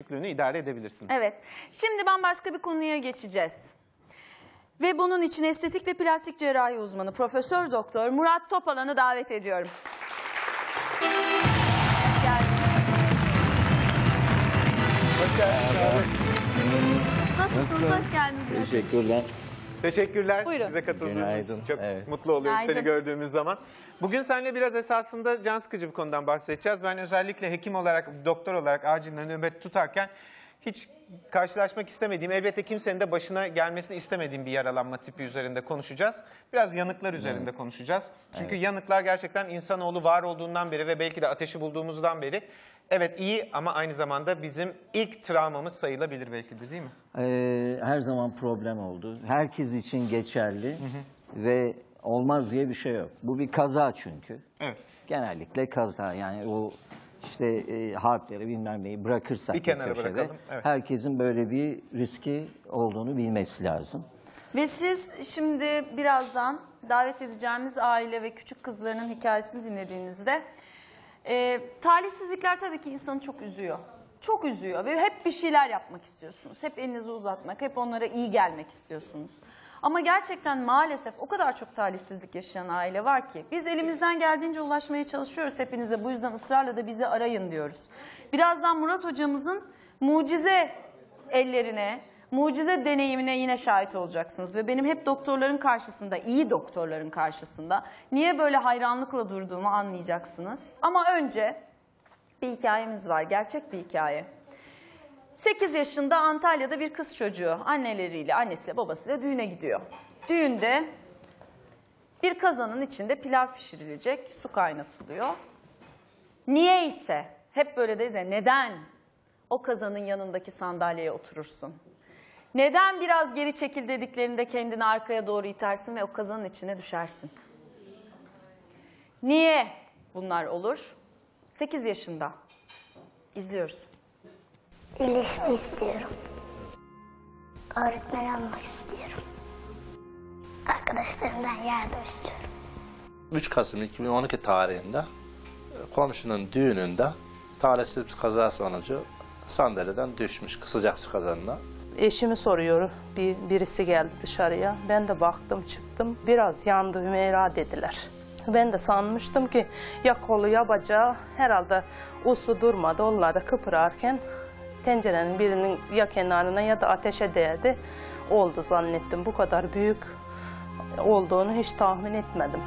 büyüklüğünü idare edebilirsiniz. Evet. Şimdi ben başka bir konuya geçeceğiz. Ve bunun için estetik ve plastik cerrahi uzmanı Profesör Doktor Murat Topalan'ı davet ediyorum. Hoş geldin. Nasılsınız? Hoş geldiniz. Teşekkürler. Teşekkürler Buyurun. bize katıldığınız Günaydın. için. Çok Evet. mutlu oluyoruz seni Günaydın. gördüğümüz zaman. Bugün seninle biraz esasında can sıkıcı bir konudan bahsedeceğiz. Ben özellikle hekim olarak, doktor olarak acilde nöbet tutarken hiç karşılaşmak istemediğim, elbette kimsenin de başına gelmesini istemediğim bir yaralanma tipi üzerinde konuşacağız. Biraz yanıklar üzerinde konuşacağız. Çünkü yanıklar gerçekten insanoğlu var olduğundan beri ve belki de ateşi bulduğumuzdan beri evet iyi ama aynı zamanda bizim ilk travmamız sayılabilir belki de değil mi? Ee, her zaman problem oldu. Herkes için geçerli ve olmaz diye bir şey yok. Bu bir kaza çünkü. Evet. Genellikle kaza yani o işte e, harpleri bilmem neyi bırakırsak Bir kenara köşede, bırakalım, evet. herkesin böyle bir riski olduğunu bilmesi lazım. Ve siz şimdi birazdan davet edeceğimiz aile ve küçük kızlarının hikayesini dinlediğinizde e, talihsizlikler tabii ki insanı çok üzüyor. Çok üzüyor ve hep bir şeyler yapmak istiyorsunuz. Hep elinizi uzatmak, hep onlara iyi gelmek istiyorsunuz. Ama gerçekten maalesef o kadar çok talihsizlik yaşayan aile var ki biz elimizden geldiğince ulaşmaya çalışıyoruz hepinize. Bu yüzden ısrarla da bizi arayın diyoruz. Birazdan Murat hocamızın mucize ellerine, mucize deneyimine yine şahit olacaksınız. Ve benim hep doktorların karşısında, iyi doktorların karşısında niye böyle hayranlıkla durduğumu anlayacaksınız. Ama önce bir hikayemiz var, gerçek bir hikaye. 8 yaşında Antalya'da bir kız çocuğu anneleriyle, annesiyle, babasıyla düğüne gidiyor. Düğünde bir kazanın içinde pilav pişirilecek, su kaynatılıyor. Niye ise hep böyle deriz ya neden o kazanın yanındaki sandalyeye oturursun? Neden biraz geri çekil dediklerinde kendini arkaya doğru itersin ve o kazanın içine düşersin? Niye bunlar olur? 8 yaşında. İzliyoruz. İyileşmek istiyorum. Öğretmen olmak istiyorum. Arkadaşlarımdan yardım istiyorum. 3 Kasım 2012 tarihinde e, komşunun düğününde talihsiz bir kaza sonucu sandalyeden düşmüş sıcak su kazanına. Eşimi soruyor, bir, birisi geldi dışarıya. Ben de baktım çıktım, biraz yandı Hümeyra dediler. Ben de sanmıştım ki ya kolu ya bacağı herhalde uslu durmadı. Onlar da kıpırarken tencerenin birinin ya kenarına ya da ateşe değdi. Oldu zannettim. Bu kadar büyük olduğunu hiç tahmin etmedim.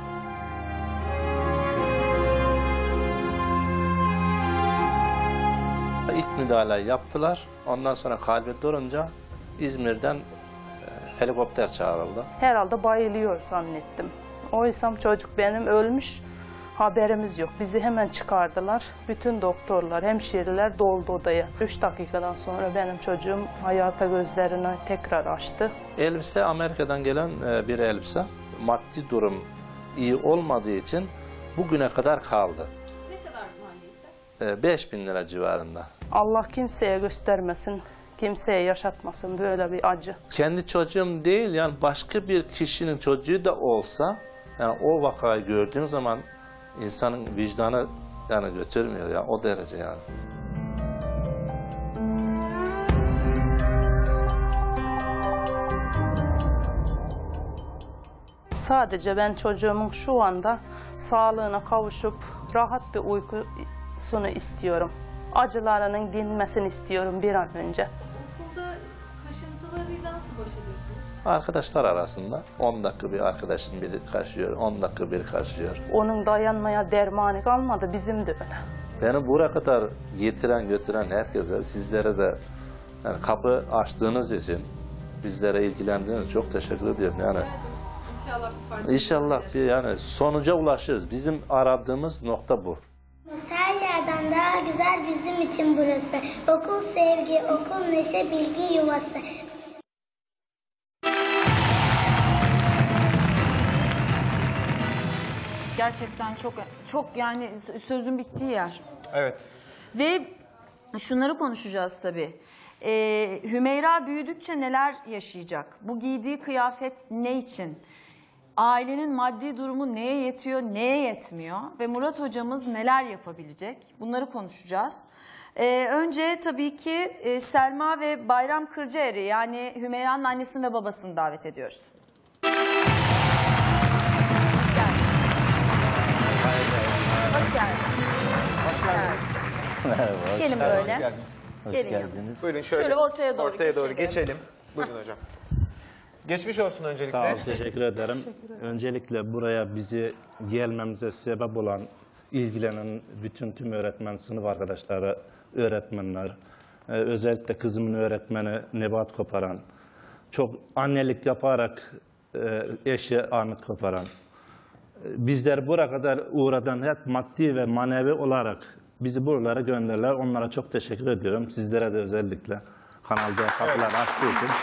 İlk müdahaleyi yaptılar. Ondan sonra kalbi durunca İzmir'den e, helikopter çağrıldı. Herhalde bayılıyor zannettim. Oysam çocuk benim ölmüş. Haberimiz yok. Bizi hemen çıkardılar. Bütün doktorlar, hemşireler doldu odaya. Üç dakikadan sonra benim çocuğum hayata gözlerini tekrar açtı. Elbise Amerika'dan gelen e, bir elbise. Maddi durum iyi olmadığı için bugüne kadar kaldı. Ne kadar maliyeti? 5000 lira civarında. Allah kimseye göstermesin, kimseye yaşatmasın böyle bir acı. kendi çocuğum değil yani başka bir kişinin çocuğu da olsa yani o vakayı gördüğün zaman insanın vicdanı yani götürmüyor ya o derece yani. Sadece ben çocuğumun şu anda sağlığına kavuşup rahat bir uykusunu istiyorum. Acılarının dinmesini istiyorum bir an önce. Arkadaşlar arasında 10 dakika bir arkadaşın biri kaşıyor, 10 dakika biri kaşıyor. Onun dayanmaya dermanı kalmadı bizim de öyle. Beni buraya kadar getiren götüren herkese sizlere de yani kapı açtığınız için bizlere ilgilendiğiniz için çok teşekkür ediyorum yani. İnşallah bir fayda İnşallah bir yani sonuca ulaşırız. Bizim aradığımız nokta bu. Her yerden daha güzel bizim için burası. Okul sevgi, okul neşe, bilgi yuvası. Gerçekten çok çok yani sözün bittiği yer. Evet. Ve şunları konuşacağız tabii. Ee, Hümeyra büyüdükçe neler yaşayacak? Bu giydiği kıyafet ne için? Ailenin maddi durumu neye yetiyor, neye yetmiyor? Ve Murat hocamız neler yapabilecek? Bunları konuşacağız. Ee, önce tabii ki e, Selma ve Bayram Kırcaer'i yani Hümeyra'nın annesini ve babasını davet ediyoruz. Merhaba, hoş, Gelin Hoş böyle. geldiniz. hoş Gelin geldiniz. Buyurun şöyle, Şöyle ortaya doğru ortaya doğru geçelim. geçelim. Buyurun hocam. Geçmiş olsun öncelikle. Sağ ol, teşekkür ederim. Öncelikle buraya bizi gelmemize sebep olan, ilgilenen bütün tüm öğretmen, sınıf arkadaşları, öğretmenler, e, özellikle kızımın öğretmeni Nebat Koparan, çok annelik yaparak e, eşi Ahmet Koparan, e, bizler buraya kadar uğradan hep maddi ve manevi olarak bizi buralara gönderler. Onlara çok teşekkür ediyorum. Sizlere de özellikle kanalda kapılar açtığı için.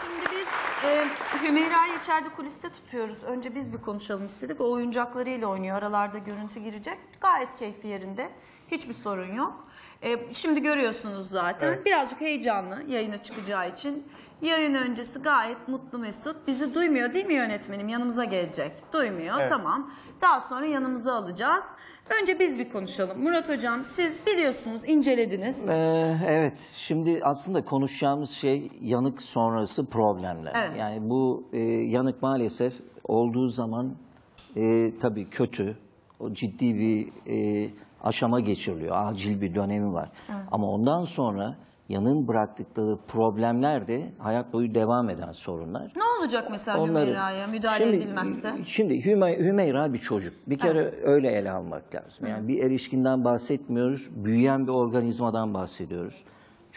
Şimdi biz e, Hümeyra'yı içeride kuliste tutuyoruz. Önce biz bir konuşalım istedik. O oyuncaklarıyla oynuyor. Aralarda görüntü girecek. Gayet keyfi yerinde. Hiçbir sorun yok. E, şimdi görüyorsunuz zaten. Birazcık heyecanlı yayına çıkacağı için. Yayın öncesi gayet mutlu mesut. Bizi duymuyor değil mi yönetmenim? Yanımıza gelecek. Duymuyor. Evet. Tamam. Daha sonra yanımıza alacağız. Önce biz bir konuşalım. Murat Hocam siz biliyorsunuz, incelediniz. Ee, evet, şimdi aslında konuşacağımız şey yanık sonrası problemler. Evet. Yani bu e, yanık maalesef olduğu zaman e, tabii kötü, o ciddi bir e, aşama geçiriliyor, acil bir dönemi var. Ama ondan sonra yanığın bıraktıkları problemler de hayat boyu devam eden sorunlar. Ne olacak mesela Hümeyra'ya müdahale Şimdi- edilmezse? Şimdi Hüme- Hümeyra bir çocuk. Bir kere öyle ele almak lazım. Yani bir erişkinden bahsetmiyoruz, büyüyen bir organizmadan bahsediyoruz.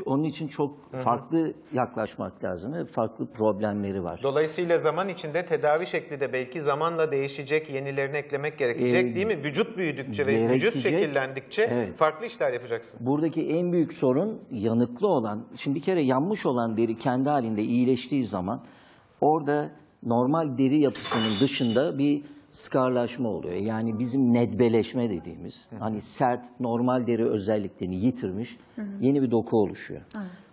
Onun için çok farklı yaklaşmak lazım farklı problemleri var. Dolayısıyla zaman içinde tedavi şekli de belki zamanla değişecek, yenilerini eklemek gerekecek Ee, değil mi? Vücut büyüdükçe ve vücut şekillendikçe Evet. farklı işler yapacaksın. Buradaki en büyük sorun yanıklı olan, şimdi bir kere yanmış olan deri kendi halinde iyileştiği zaman orada normal deri yapısının dışında bir skarlaşma oluyor. Yani bizim nedbeleşme dediğimiz, hani sert normal deri özelliklerini yitirmiş yeni bir doku oluşuyor.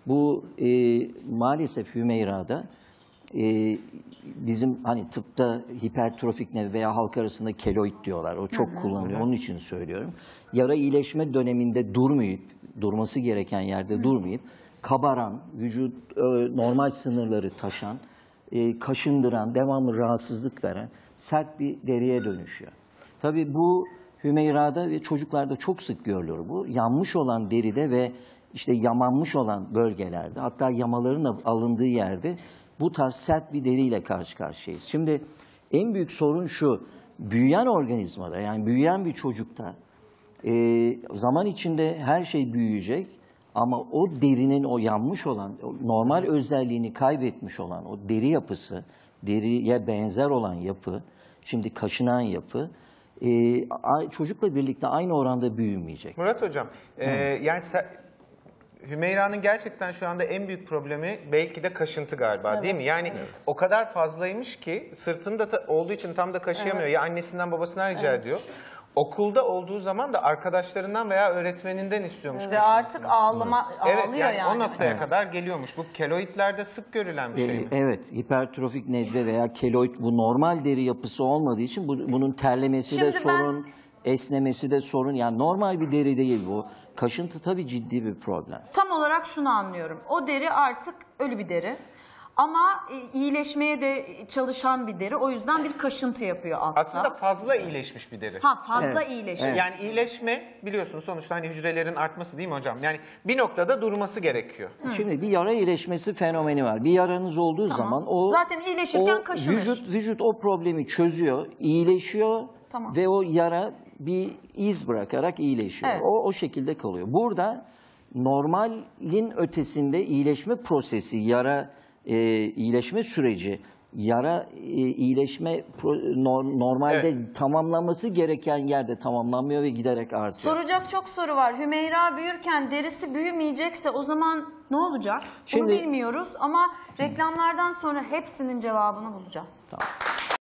Bu e, maalesef Hümeyra'da e, bizim hani tıpta hipertrofik nevi veya halk arasında keloid diyorlar. O çok kullanılıyor. Onun için söylüyorum. Yara iyileşme döneminde durmayıp, durması gereken yerde durmayıp, kabaran, vücut e, normal sınırları taşan, e, kaşındıran, devamlı rahatsızlık veren sert bir deriye dönüşüyor. Tabii bu Hümeyra'da ve çocuklarda çok sık görülür bu. Yanmış olan deride ve işte yamanmış olan bölgelerde hatta yamaların alındığı yerde bu tarz sert bir deriyle karşı karşıyayız. Şimdi en büyük sorun şu, büyüyen organizmada yani büyüyen bir çocukta e, zaman içinde her şey büyüyecek ama o derinin o yanmış olan, o normal özelliğini kaybetmiş olan o deri yapısı, deriye benzer olan yapı, şimdi kaşınan yapı, e, çocukla birlikte aynı oranda büyümeyecek. Murat Hocam, e, yani Hümeyra'nın gerçekten şu anda en büyük problemi belki de kaşıntı galiba değil mi? Yani o kadar fazlaymış ki sırtında olduğu için tam da kaşıyamıyor. Ya annesinden babasından rica ediyor. Okulda olduğu zaman da arkadaşlarından veya öğretmeninden istiyormuş. Ve artık ağlama, Evet ağlıyor yani, yani. o noktaya kadar geliyormuş. Bu keloidlerde sık görülen bir şey E, mi? Evet, hipertrofik nedbe veya keloid bu normal deri yapısı olmadığı için bu- bunun terlemesi de Şimdi ben- sorun, esnemesi de sorun. Yani normal bir deri değil bu. Kaşıntı tabii ciddi bir problem. Tam olarak şunu anlıyorum. O deri artık ölü bir deri. Ama e, iyileşmeye de çalışan bir deri. O yüzden bir kaşıntı yapıyor altta. Aslında fazla iyileşmiş bir deri. ha fazla Evet, iyileşiyor. evet. Yani iyileşme biliyorsunuz sonuçta hani hücrelerin artması değil mi hocam? Yani bir noktada durması gerekiyor. Şimdi bir yara iyileşmesi fenomeni var. Bir yaranız olduğu zaman o Zaten iyileşirken o kaşınır. Vücut vücut o problemi çözüyor, iyileşiyor Tamam. ve o yara bir iz bırakarak iyileşiyor. Evet. O o şekilde kalıyor. Burada normalin ötesinde iyileşme prosesi, yara e, iyileşme süreci, yara e, iyileşme pro- normalde Evet. tamamlanması gereken yerde tamamlanmıyor ve giderek artıyor. Soracak çok soru var. Hümeyra büyürken derisi büyümeyecekse o zaman ne olacak? Bunu Şimdi- bilmiyoruz ama reklamlardan sonra hepsinin cevabını bulacağız. Tamam.